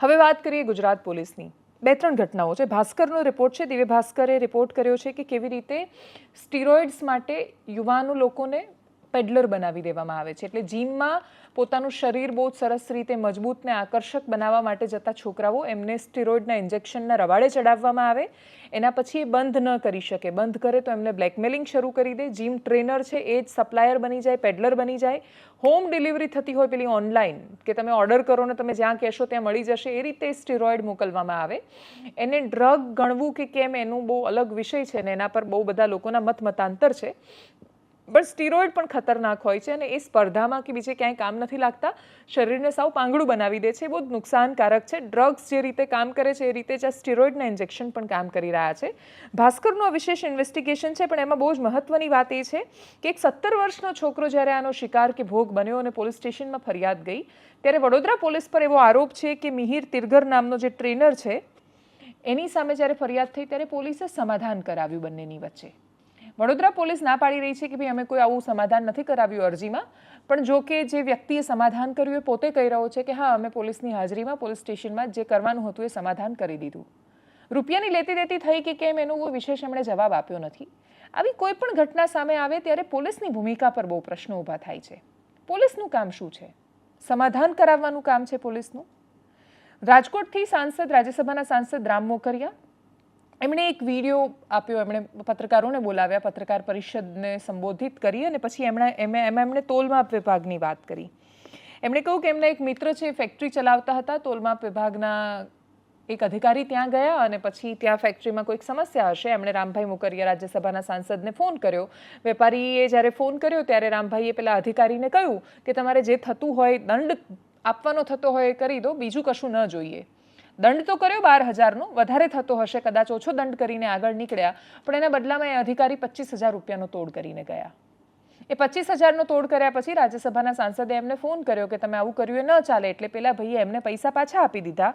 હવે વાત કરીએ ગુજરાત પોલીસની. બે ત્રણ ઘટનાઓ છે. ભાસ્કરનો રિપોર્ટ છે. દિવ્ય ભાસ્કરે રિપોર્ટ કર્યો છે કે કેવી રીતે સ્ટીરોઇડ્સ માટે યુવાનો લોકોને પેડલર બનાવી દેવામાં આવે છે. એટલે જીમમાં પોતાનું શરીર બહુ સરસ રીતે મજબૂત ને આકર્ષક બનાવવા માટે જતા છોકરાઓ એમને સ્ટીરોઇડના ઇન્જેક્શનના રવાડે ચડાવવામાં આવે. એના પછી એ બંધ ન કરી શકે. બંધ કરે તો એમને બ્લેકમેલિંગ શરૂ કરી દે. જીમ ટ્રેનર છે એ જ સપ્લાયર બની જાય, પેડલર બની જાય. હોમ ડિલિવરી થતી હોય પેલી ઓનલાઈન કે તમે ઓર્ડર કરો ને તમે જ્યાં કહેશો ત્યાં મળી જશે, એ રીતે સ્ટીરોઇડ મોકલવામાં આવે. એને ડ્રગ ગણવું કે કેમ એનું બહુ અલગ વિષય છે ને એના પર બહુ બધા લોકોના મત મતાંતર છે. પણ સ્ટીરોઇડ પણ ખતરનાક હોય છે અને એ સ્પર્ધામાં કે બીજે ક્યાંય કામ નથી લાગતા. શરીરને સાવ પાંગડું બનાવી દે છે, બહુ જ નુકસાનકારક છે. ડ્રગ્સ જે રીતે કામ કરે છે, એ રીતે જ આ સ્ટીરોઇડના ઇન્જેક્શન પણ કામ કરી રહ્યા છે. ભાસ્કરનું આ વિશેષ ઇન્વેસ્ટિગેશન છે, પણ એમાં બહુ જ મહત્વની વાત એ છે કે એક સત્તર વર્ષનો છોકરો જ્યારે આનો શિકાર કે ભોગ બન્યો અને પોલીસ સ્ટેશનમાં ફરિયાદ ગઈ, ત્યારે વડોદરા પોલીસ પર એવો આરોપ છે કે મિહિર તિરગર નામનો જે ટ્રેનર છે, એની સામે જ્યારે ફરિયાદ થઈ, ત્યારે પોલીસે સમાધાન કરાવ્યું બંનેની વચ્ચે. વડોદરા પોલીસ ના પાડી રહી છે કે ભાઈ અમે કોઈ આવું સમાધાન નથી કરાવ્યું અરજીમાં. પણ જો કે જે વ્યક્તિએ સમાધાન કર્યું એ પોતે કહી રહ્યો છે કે હા, અમે પોલીસની હાજરીમાં, પોલીસ સ્ટેશનમાં જે કરવાનું હતું એ સમાધાન કરી દીધું. રૂપિયાની લેતી દેતી થઈ કે કેમ એનો વિશેષ એમણે જવાબ આપ્યો નથી. આવી કોઈ પણ ઘટના સામે આવે ત્યારે પોલીસની ભૂમિકા પર બહુ પ્રશ્નો ઊભા થાય છે. પોલીસનું કામ શું છે? સમાધાન કરાવવાનું કામ છે પોલીસનું? રાજકોટથી સાંસદ, રાજ્યસભાના સાંસદ રામ મોકરિયા એમણે એક વીડિયો આપ્યો, એમણે પત્રકારોને બોલાવ્યા, પત્રકાર પરિષદને સંબોધિત કરી અને પછી એમણે, એમાં એમાં, એમણે તોલમાપ વિભાગની વાત કરી. એમણે કહ્યું કે એમના એક મિત્ર છે ફેક્ટરી ચલાવતા હતા, તોલમાપ વિભાગના એક અધિકારી ત્યાં ગયા અને પછી ત્યાં ફેક્ટરીમાં કોઈક સમસ્યા હશે, એમણે રામભાઈ મુકરિયા રાજ્યસભાના સાંસદને ફોન કર્યો. વેપારીએ જ્યારે ફોન કર્યો, ત્યારે રામભાઈએ પેલા અધિકારીને કહ્યું કે તમારે જે થતું હોય, દંડ આપવાનો થતો હોય એ કરી દો, બીજું કશું ન જોઈએ. દંડ તો કર્યો બાર હજારનો, વધારે થતો હશે, કદાચ ઓછો દંડ કરીને આગળ નીકળ્યા, પણ એના બદલામાં એ અધિકારી પચીસ હજાર રૂપિયાનો તોડ કરીને ગયા. એ પચીસ હજારનો તોડ કર્યા પછી રાજ્યસભાના સાંસદે એમને ફોન કર્યો કે તમે આવું કર્યું એ ન ચાલે એટલે પેલા ભાઈએ એમને પૈસા પાછા આપી દીધા.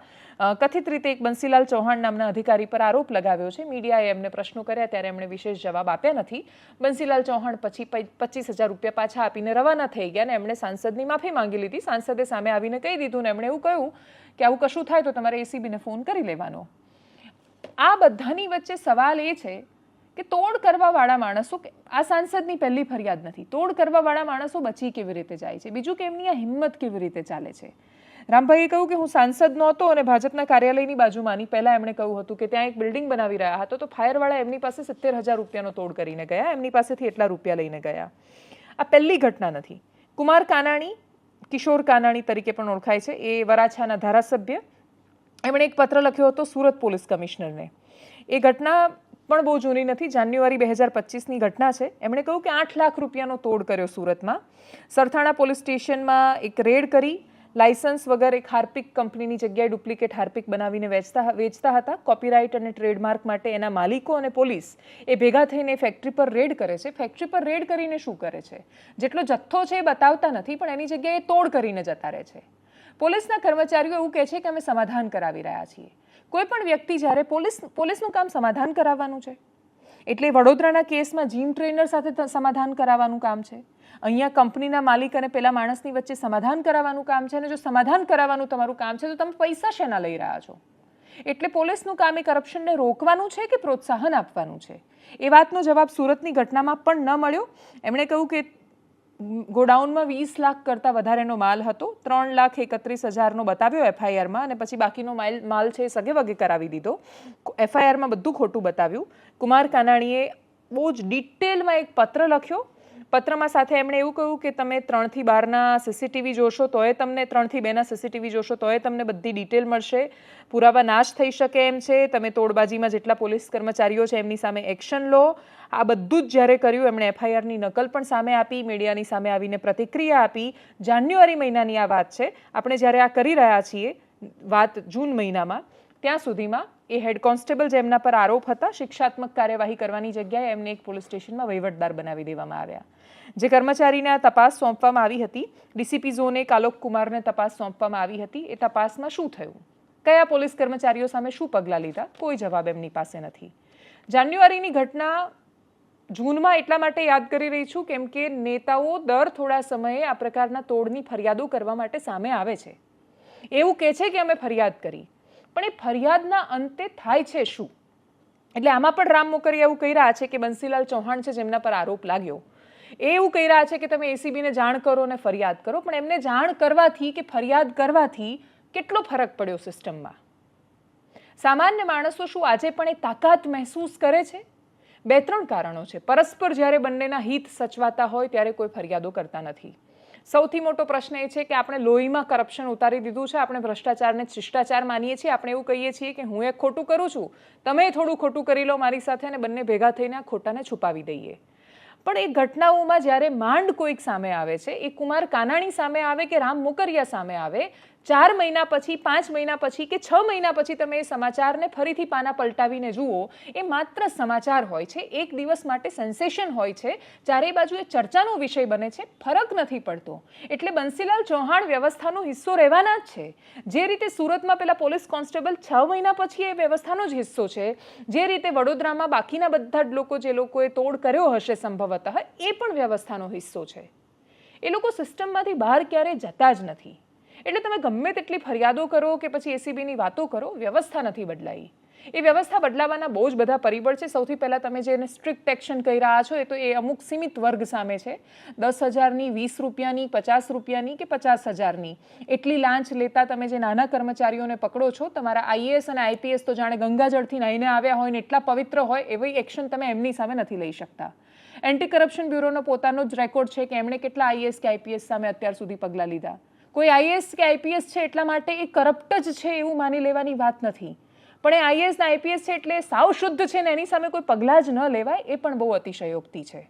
કથિત રીતે એક બંસીલાલ ચૌહાણ નામના અધિકારી પર આરોપ લગાવ્યો છે. મીડિયાએ એમને પ્રશ્નો કર્યા ત્યારે એમણે વિશેષ જવાબ આપ્યા નથી. બંસીલાલ ચૌહાણ પછી પચીસ હજાર રૂપિયા પાછા આપીને રવાના થઈ ગયા અને એમણે સાંસદની માફી માંગી લીધી. સાંસદે સામે આવીને કહી દીધું ને એમણે એવું કહ્યું કે આવું કશું થાય તો તમારે એસીબીને ફોન કરી લેવાનો. આ બધાની વચ્ચે સવાલ એ છે કે તોડ કરવાવાળા માણસો આ સાંસદની પહેલી ફરિયાદ નથી. તોડ કરવાવાળા માણસો બચી કેવી રીતે જાય છે? બીજું કે એમની આ હિંમત કેવી રીતે ચાલે છે? રામભાઈએ કહ્યું કે હું સાંસદ નહોતો અને ભાજપના કાર્યાલયની બાજુમાંની પહેલાં એમણે કહ્યું હતું કે ત્યાં એક બિલ્ડિંગ બનાવી રહ્યા હતા તો ફાયરવાળા એમની પાસે સિત્તેર હજાર રૂપિયાનો તોડ કરીને ગયા, એમની પાસેથી એટલા રૂપિયા લઈને ગયા. આ પહેલી ઘટના નથી. કુમાર કાનાણી, કિશોર કાનાણી તરીકે પણ ઓળખાય છે. એ વરાછાના ધારાસભ્ય. એમણે એક પત્ર લખ્યો હતો સુરત પોલીસ કમિશનરને. એ ઘટના પણ બહુ જૂની નથી. જાન્યુઆરી બે હજાર પચીસની ઘટના છે. એમણે કહ્યું કે આઠ લાખ રૂપિયાનો તોડ કર્યો સુરતમાં. સરથાણા પોલીસ સ્ટેશનમાં એક રેડ કરી લાયસન્સ વગર એક હાર્પિક કંપનીની જગ્યાએ ડુપ્લિકેટ હાર્પિક બનાવીને વેચતા વેચતા હતા. કોપીરાઇટ અને ટ્રેડમાર્ક માટે એના માલિકો અને પોલીસ એ ભેગા થઈને ફેક્ટરી પર રેડ કરે છે. ફેક્ટરી પર રેડ કરીને શું કરે છે? જેટલો જથ્થો છે એ બતાવતા નથી, પણ એની જગ્યાએ તોડ કરીને જતા રહે છે. પોલીસના કર્મચારીઓ એવું કહે છે કે અમે સમાધાન કરાવી રહ્યા છીએ. કોઈ પણ વ્યક્તિ જ્યારે પોલીસ પોલીસનું કામ સમાધાન કરાવવાનું છે, એટલે વડોદરાના કેસમાં જીમ ટ્રેનર સાથે સમાધાન કરાવવાનું કામ છે, અહીંયા કંપનીના માલિક અને પેલા માણસની વચ્ચે સમાધાન કરાવવાનું કામ છે, અને જો સમાધાન કરાવવાનું તમારું કામ છે, તો તમે પૈસા શેના લઈ રહ્યા છો? એટલે પોલીસનું કામ એ કરપ્શનને રોકવાનું છે કે પ્રોત્સાહન આપવાનું છે? એ વાતનો જવાબ સુરતની ઘટનામાં પણ ન મળ્યો. એમણે કહ્યું કે ગોડાઉનમાં વીસ લાખ કરતાં વધારેનો માલ હતો. ત્રણ લાખ એકત્રીસ હજારનો બતાવ્યો એફઆઈઆરમાં અને પછી બાકીનો માલ માલ છે એ સગે વગે કરાવી દીધો. એફઆઈઆરમાં બધું ખોટું બતાવ્યું. કુમાર કાનાણીએ બહુ જ ડિટેલમાં એક પત્ર લખ્યો. પત્રમાં સાથે એમણે એવું કહ્યું કે તમે ત્રણથી બારના સીસીટીવી જોશો, તોય તમને ત્રણથી બેના સીસીટીવી જોશો, તોય તમને બધી ડિટેલ મળશે. પુરાવા નાશ થઈ શકે એમ છે. તમે તોડબાજીમાં જેટલા પોલીસ કર્મચારીઓ છે, એમની સામે એક્શન લો. આ બધું જ જ્યારે કર્યું, એમણે એફઆઈઆરની નકલ પણ સામે આપી, મીડિયાની સામે આવીને પ્રતિક્રિયા આપી. જાન્યુઆરી મહિનાની આ વાત છે. આપણે જ્યારે આ કરી રહ્યા છીએ, વાત જૂન મહિનામાં, ત્યાં સુધીમાં એ હેડ કોન્સ્ટેબલ જેમના પર આરોપ હતા, શિક્ષાત્મક કાર્યવાહી કરવાની જગ્યાએ એમને એક પોલીસ સ્ટેશનમાં વહીવટદાર બનાવી દેવામાં આવ્યા. જે કર્મચારીને આ તપાસ સોંપવામાં આવી હતી, ડીસીપી ઝોને કાલોક કુમારને તપાસ સોંપવામાં આવી હતી, એ તપાસમાં શું થયું? કયા પોલીસ કર્મચારીઓ સામે શું પગલાં લીધા? કોઈ જવાબ એમની પાસે નથી. જાન્યુઆરીની ઘટના જૂનમાં એટલા માટે યાદ કરી રહી છું કેમ કે નેતાઓ દર થોડા સમયે આ પ્રકારના તોડની ફરિયાદો કરવા માટે સામે આવે છે. એવું કહે છે કે અમે ફરિયાદ કરી. પણ એ ફરિયાદના અંતે થાય છે શું? એટલે આમાં પણ રામ મોકરી એવું કહી રહ્યા છે કે બંસીલાલ ચૌહાણ છે જેમના પર આરોપ લાગ્યો. એ એવું કહી રહ્યા છે કે તમે એસીબીને જાણ કરો અને ફરિયાદ કરો, પણ એમને જાણ કરવાથી કે ફરિયાદ કરવાથી કેટલો ફરક પડ્યો સિસ્ટમમાં? સામાન્ય માણસો શું આજે પણ એ તાકાત મહેસૂસ કરે છે? બે ત્રણ કારણો છે. પરસ્પર જ્યારે બંનેના હિત સચવાતા હોય ત્યારે કોઈ ફરિયાદો કરતા નથી. સૌથી મોટો પ્રશ્ન એ છે કે આપણે લોહીમાં કરપ્શન ઉતારી દીધું છે, આપણે ભ્રષ્ટાચારને શિષ્ટાચાર માનીએ છીએ, આપણે એવું કહીએ છીએ કે હું એક ખોટું કરું છું, તમે થોડું ખોટું કરી લો મારી સાથે અને બંને ભેગા થઈને આ ખોટાને છુપાવી દઈએ. પણ એ ઘટનાઓમાં જ્યારે માંડ કોઈક સામે આવે છે, એ કુમાર કાનાણી સામે આવે કે રામ મોકરિયા સામે આવે ચાર મહિના પછી, પાંચ મહિના પછી કે છ મહિના પછી તમે એ સમાચારને ફરીથી પાના પલટાવીને જુઓ, એ માત્ર સમાચાર હોય છે. એક દિવસ માટે સેન્સેશન હોય છે. ચારે બાજુ એ ચર્ચાનો વિષય બને છે. ફરક નથી પડતો. એટલે બંસીલાલ ચૌહાણ વ્યવસ્થાનો હિસ્સો રહેવાના જ છે. જે રીતે સુરતમાં પેલા પોલીસ કોન્સ્ટેબલ છ મહિના પછી એ વ્યવસ્થાનો જ હિસ્સો છે. જે રીતે વડોદરામાં બાકીના બધા જ લોકો જે લોકોએ તોડ કર્યો હશે સંભવતઃ, એ પણ વ્યવસ્થાનો હિસ્સો છે. એ લોકો સિસ્ટમમાંથી બહાર ક્યારેય જતા જ નથી. એટલે તમે ગમે તેટલી ફરિયાદો કરો કે પછી એસીબીની વાતો કરો, વ્યવસ્થા નથી બદલાઈ. એ વ્યવસ્થા બદલાવાના બહુ જ બધા પરિબળ છે. સૌથી પહેલાં તમે જેને સ્ટ્રિક્ટ એક્શન કહી રહ્યા છો, એ તો એ અમુક સીમિત વર્ગ સામે છે. દસ હજારની, વીસ રૂપિયાની, પચાસ રૂપિયાની કે પચાસ હજારની. એટલી લાંચ લેતા તમે જે નાના કર્મચારીઓને પકડો છો, તમારા આઈએએસ અને આઈપીએસ તો જાણે ગંગાજળથી નાહીને આવ્યા હોય ને એટલા પવિત્ર હોય, એવી એક્શન તમે એમની સામે નથી લઈ શકતા. એન્ટી કરપ્શન બ્યુરોનો પોતાનો જ રેકોર્ડ છે કે એમણે કેટલા આઈએએસ કે આઈપીએસ સામે અત્યાર સુધી પગલાં લીધા. કોઈ આઈએએસ કે આઈપીએસ છે એટલા માટે એ કરપ્ટ જ છે એવું માની લેવાની વાત નથી. પણ એ આઈએએસ ને આઈપીએસ છે એટલે સાવ શુદ્ધ છે ને એની સામે કોઈ પગલાં જ ન લેવાય એ પણ બહુ અતિશયોક્તિ છે.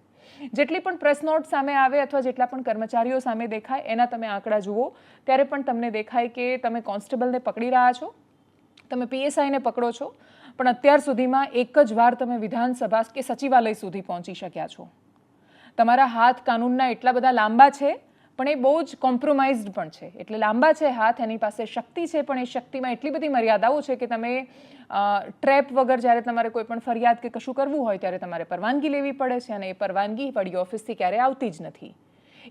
જેટલી પણ પ્રેસ નોટ સામે આવે અથવા જેટલા પણ કર્મચારીઓ સામે દેખાય, એના તમે આંકડા જુઓ, ત્યારે પણ તમને દેખાય કે તમે કોન્સ્ટેબલને પકડી રહ્યા છો, તમે પીએસઆઈને પકડો છો, પણ અત્યાર સુધીમાં એક જ વાર તમે વિધાનસભા કે સચિવાલય સુધી પહોંચી શક્યા છો. તમારા હાથ કાનૂનના એટલા બધા લાંબા છે પણ એ બહુ જ કોમ્પ્રોમાઇઝડ પણ છે. એટલે લાંબા છે હાથ, એની પાસે શક્તિ છે, પણ એ શક્તિમાં એટલી બધી મર્યાદાઓ છે કે તમે ટ્રેપ વગર જ્યારે તમારે કોઈ પણ ફરિયાદ કે કશું કરવું હોય ત્યારે તમારે પરવાનગી લેવી પડે છે અને એ પરવાનગી વડી ઓફિસથી ક્યારે આવતી જ નથી.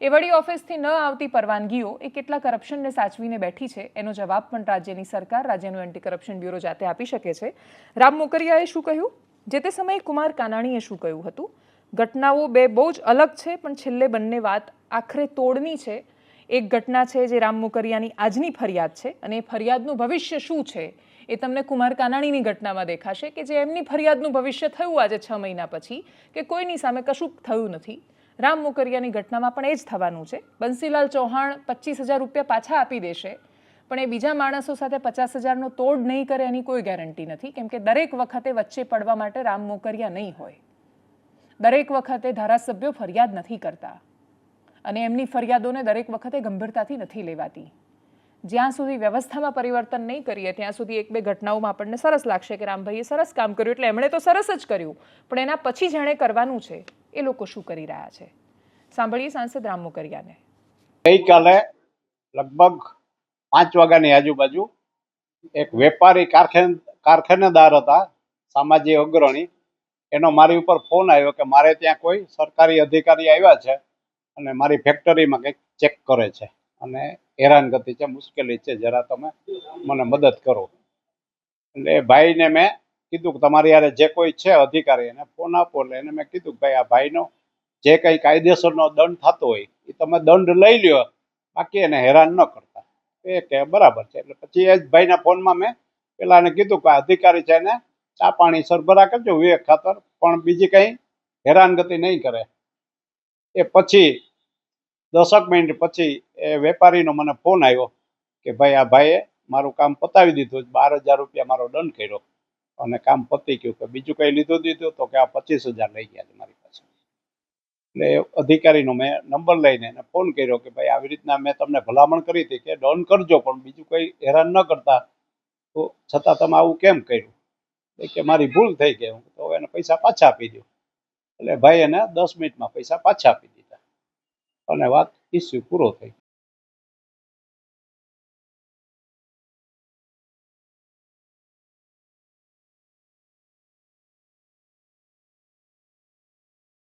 એ વડી ઓફિસથી ન આવતી પરવાનગીઓ એ કેટલા કરપ્શનને સાચવીને બેઠી છે, એનો જવાબ પણ રાજ્યની સરકાર, રાજ્યનું એન્ટી કરપ્શન બ્યુરો જાતે આપી શકે છે. રામ મોકરિયાએ શું કહ્યું? જે તે સમયે કુમાર કાનાણીએ શું કહ્યું હતું? ઘટનાઓ બે બહુ જ અલગ છે, પણ છેલ્લે બંને વાત આખરે તોડની છે. એક ઘટના છે જે રામ મોકરિયાની આજની ફરિયાદ છે અને એ ફરિયાદનું ભવિષ્ય શું છે એ તમને કુમાર કાનાણીની ઘટનામાં દેખાશે કે જે એમની ફરિયાદનું ભવિષ્ય થયું આજે છ મહિના પછી કે કોઈની સામે કશું થયું નથી. રામ મોકરિયાની ઘટનામાં પણ એ જ થવાનું છે. બંસીલાલ ચૌહાણ પચીસ હજાર રૂપિયા પાછા આપી દેશે, પણ એ બીજા માણસો સાથે પચાસ હજારનો તોડ નહીં કરે એની કોઈ ગેરંટી નથી, કેમ કે દરેક વખતે વચ્ચે પડવા માટે રામ મોકરિયા નહીં હોય. દરેક વખતે ધારાસભ્યો ફરિયાદ નથી કરતા. અને એમની ફરિયાદોને દરેક વખતે ગંભીરતાથી નથી લેવાતી. જ્યાં સુધી વ્યવસ્થામાં પરિવર્તન નહીં કરીએ, ત્યાં સુધી એક બે ઘટનાઓમાં આપણને સરસ લાગશે કે રામભાઈએ સરસ કામ કર્યું, એટલે એમણે તો સરસ જ કર્યું. પણ એના પછી જેણે કરવાનું છે, એ લોકો શું કરી રહ્યા છે? સાંભળીએ સાંસદ રામ મોકરિયાને ગઈકાલે લગભગ પાંચ વાગ્યાની આજુબાજુ એક વેપારી કારખાન, કારખાનેદાર હતા, સામાજિક અગ્રણી. એનો મારી ઉપર ફોન આવ્યો કે મારે ત્યાં કોઈ સરકારી અધિકારી આવ્યા છે. અને મારી ફેક્ટરીમાં કંઈક ચેક કરે છે. અને હેરાનગતિ છે, મુશ્કેલી છે, જરા તમે મને મદદ કરો. એટલે એ ભાઈને મેં કીધું કે તમારી યારે જે કોઈ છે અધિકારી, એને ફોન આપો એટલે એને મેં કીધું કે ભાઈ, આ ભાઈનો જે કંઈ કાયદેસરનો દંડ થતો હોય, એ તમે દંડ લઈ લ્યો. બાકી એને હેરાન ન કરતા. એ કે બરાબર છે. એટલે પછી એ જ ભાઈના ફોનમાં મેં પેલાને કીધું કે અધિકારી છે એને ચા પાણી સરભરા કરજો, વિવેક ખાતર, પણ બીજી કંઈ હેરાનગતિ નહીં કરે. એ પછી દસક મિનિટ પછી એ વેપારીનો મને ફોન આવ્યો કે ભાઈ, આ ભાઈએ મારું કામ પતાવી દીધું, બાર હજાર રૂપિયા મારો દંડ કર્યો અને કામ પતી ગયું કે બીજું કંઈ લીધું દીધું તો કે આ પચીસ હજાર લઈ ગયા છે મારી પાસે. એટલે અધિકારીનો મેં નંબર લઈને એને ફોન કર્યો કે ભાઈ, આવી રીતના મેં તમને ભલામણ કરી હતી કે ડન કરજો, પણ બીજું કંઈ હેરાન ન કરતા. તો છતાં તમે આવું કેમ કર્યું? કે મારી ભૂલ થઈ ગઈ. હું તો એને પૈસા પાછા આપી દો એટલે ભાઈ એને દસ મિનિટમાં પૈસા પાછા આપી દીધા. અને વાત ઇસ્યુ પૂરો થઈ